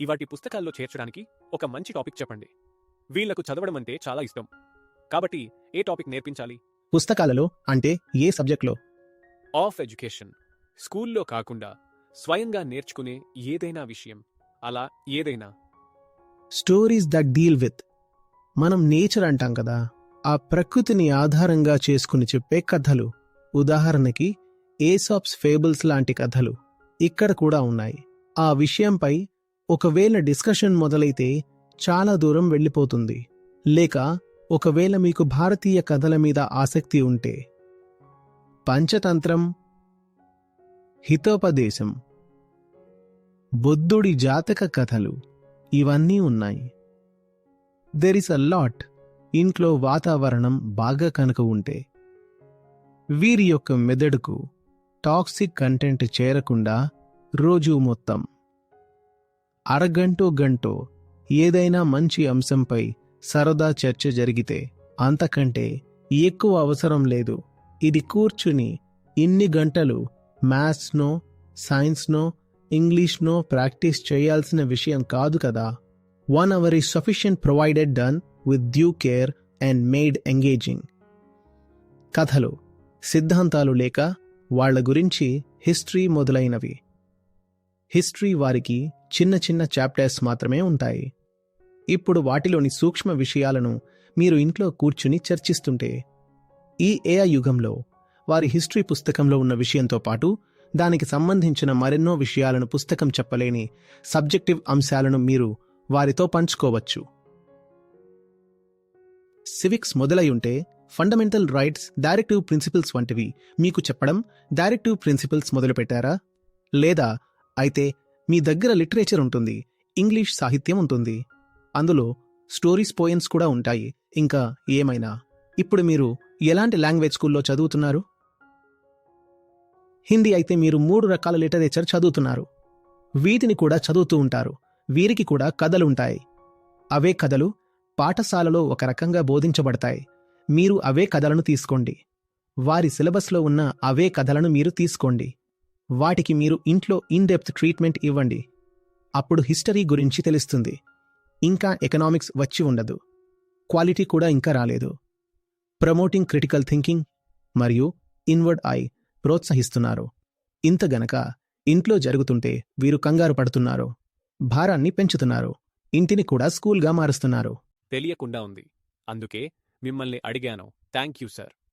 ఇవాటి పుస్తకాల్లో చేర్చడానికి ఒక మంచి టాపిక్ చెప్పండి. వీళ్ళకు చదవడం అంటే చాలా ఇష్టం. కాబట్టి ఏ టాపిక్ నేర్పించాలి? పుస్తకాలలో అంటే ఏ సబ్జెక్ట్లో? Of education. స్కూల్లో కాకుండా స్వయంగా నేర్చుకునే ఏదైనా విషయం. అలా ఏదైనా. Stories that deal with. మనం నేచర్ అంటాం కదా ఆ ప్రకృతిని ఆధారంగా చేసుకుని చెప్పే కథలు. ఉదాహరణకి ఏసాప్స్ ఫేబుల్స్ లాంటి కథలు. ఇక్కడ కూడా ఉన్నాయి. ఆ విషయంపై ఒకవేళ డిస్కషన్ మొదలైతే చాలా దూరం వెళ్ళిపోతుంది. లేక ఒకవేళ మీకు భారతీయ కథల మీద ఆసక్తి ఉంటే. పంచతంత్రం. హితోపదేశం. బుద్ధుడి జాతక కథలు. ఇవన్నీ ఉన్నాయి. దెర్ ఇస్ అ లాట్ ఇంట్లో వాతావరణం బాగా కనుక ఉంటే. వీరి యొక్క మెదడుకు టాక్సిక్ కంటెంట్ చేరకుండా రోజు మొత్తం. అరగంటో గంటో ఏదైనా మంచి అంశంపై సరదా చర్చ జరిగితే అంతకంటే ఎక్కువ అవసరం లేదు. ఇది కూర్చుని ఇన్ని గంటలు మ్యాథ్స్నో సైన్స్నో ఇంగ్లీష్నో ప్రాక్టీస్ చేయాల్సిన విషయం కాదు కదా. One hour is sufficient provided done with due care and made engaging. కథలు సిద్ధాంతాలు లేక వాళ్ళ గురించి హిస్టరీ మొదలైనవి. హిస్టరీ వారికి చిన్న చిన్న చాప్టర్స్ మాత్రమే ఉంటాయి. ఇప్పుడు వాటిలోని సూక్ష్మ విషయాలను మీరు ఇంట్లో కూర్చుని చర్చిస్తుంటే ఈ ఏఐ యుగంలో వారి హిస్టరీ పుస్తకంలో ఉన్న విషయంతో పాటు దానికి సంబంధించిన మరెన్నో విషయాలను పుస్తకం చెప్పలేని సబ్జెక్టివ్ అంశాలను మీరు వారితో పంచుకోవచ్చు. సివిక్స్ మొదలై ఉంటే ఫండమెంటల్ రైట్స్ డైరెక్టివ్ ప్రిన్సిపల్స్ వంటివి మీకు చెప్పడం డైరెక్టివ్ ప్రిన్సిపల్స్ మొదలుపెట్టారా? లేదా అయితే మీ దగ్గర లిటరేచర్ ఉంటుంది ఇంగ్లీష్ సాహిత్యం ఉంటుంది. అందులో స్టోరీస్ పోయమ్స్ కూడా ఉంటాయి. ఇంకా ఏమైనా? ఇప్పుడు మీరు ఎలాంటి లాంగ్వేజ్ స్కూల్లో చదువుతున్నారు? హిందీ అయితే మీరు మూడు రకాల లిటరేచర్ చదువుతున్నారు. వీటిని కూడా చదువుతూ ఉంటారు. వీరికి కూడా కథలుంటాయి. అవే కథలు పాఠశాలలో ఒక రకంగా బోధించబడతాయి. మీరు అవే కథలను తీసుకోండి. వారి సిలబస్లో ఉన్న అవే కథలను మీరు తీసుకోండి. వాటికి మీరు ఇంట్లో ఇన్ డెప్త్ ట్రీట్మెంట్ ఇవ్వండి. అప్పుడు హిస్టరీ గురించి తెలుస్తుంది. ఇంకా ఎకనామిక్స్ వచ్చి ఉండదు. క్వాలిటీ కూడా ఇంకా రాలేదు. ప్రమోటింగ్ క్రిటికల్ థింకింగ్ మరియు ఇన్వర్డ్ ఐ ప్రోత్సహిస్తున్నారు. ఇంత గనక ఇంట్లో జరుగుతుంటే వీరు కంగారు పడుతున్నారు. భారాన్ని పెంచుతున్నారు. ఇంటిని కూడా స్కూల్గా మారుస్తున్నారు. తెలియకుండా ఉంది. అందుకే మిమ్మల్ని అడిగాను. Thank you sir.